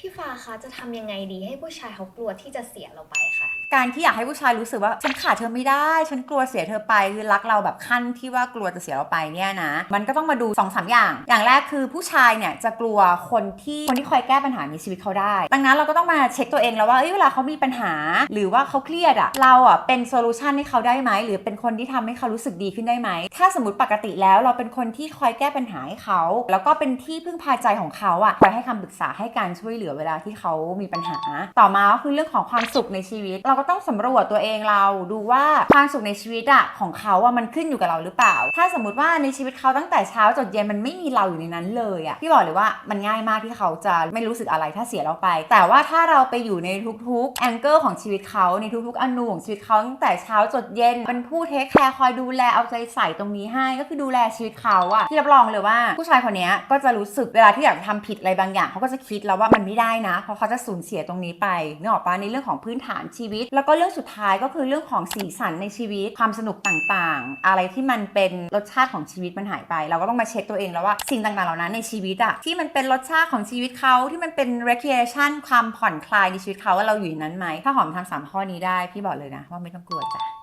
พี่ฟ้าคะจะทำยังไงดีให้ผู้ชายเขากลัวที่จะเสียเราไปคะการที่อยากให้ผู้ชายรู้สึกว่าฉันขาดเธอไม่ได้ ฉันกลัวเสียเธอไปคือรักเราแบบขั้นที่ว่ากลัวจะเสียเราไปเนี่ยนะ มันก็ต้องมาดู2อสาอย่าง อย่างแรกคือผู้ชายเนี่ยจะกลัวคนที่คนที่คอยแก้ปัญหาในชีวิตเขาได้ ดังนั้นเราก็ต้องมาเช็คตัวเองแล้วว่าเอ้ยเวลาเขามีปัญหา หรือว่าเขาเครียดอะเราอะเป็นโซลูชันให้เขาได้ไหมหรือเป็นคนที่ทำให้เขารู้สึกดีขึ้นได้ไหมถ้าสมมติปกติแล้วเราเป็นคนที่คอยแก้ปัญหาให้เขา แล้วก็เป็นที่พึ่งพาใจของเขาอะคอยให้คำปรึกษาให้การช่วยเหลือเวลาที่เขามีปัญหา ต่อมาก็คือเรื่องของความสุขในชีวิตเราก็ต้องสำรวจตัวเองเราดูว่าความสุขในชีวิตอะของเขาอะมันขึ้นอยู่กับเราหรือเปล่า ถ้าสมมติว่าในชีวิตเขาตั้งแต่เช้าจนเย็นมันไม่มีเราอยู่ในนั้นเลยอะพี่บอกเลยว่ามันง่ายมากที่เขาจะไม่รู้สึกอะไรถ้าเสียเราไป แต่ว่าถ้าเราไปอยู่ในทุกๆแองเกิลของชีวิตเขาในทุกๆอนูของชีวิตเขาตั้งแต่เช้าจนเย็นเป็นผู้เทคแคร์คอยดูแลเอาใจใส่ตรงนี้ให้ก็คือดูแลชีวิตเขาอะที่รับรองเลยว่าผู้ชายคนนี้ก็จะรู้สึกเวลาที่อยากจะทำผิดอะไรบางอย่างเขาก็จะคิดแล้วว่ามันไม่ได้นะ เพราะเขาจะสูญเสียตรงนี้ไปนึกออกปะในเรื่องของพื้นฐานชีวิตแล้วก็เรื่องสุดท้ายก็คือเรื่องของสีสันในชีวิตความสนุกต่างๆ อะไรที่มันเป็นรสชาติของชีวิตมันหายไป เราก็ต้องมาเช็คตัวเองแล้วว่าสิ่งต่างๆเหล่านั้นในชีวิตอะที่มันเป็นรสชาติของชีวิตเขาที่มันเป็น recreation ความผ่อนคลายในชีวิตเขาว่าเราอยู่ในนั้นไหมถ้าหอมทำสามข้อนี้ได้พี่บอกเลยนะว่าไม่ต้องกลัวจ้ะ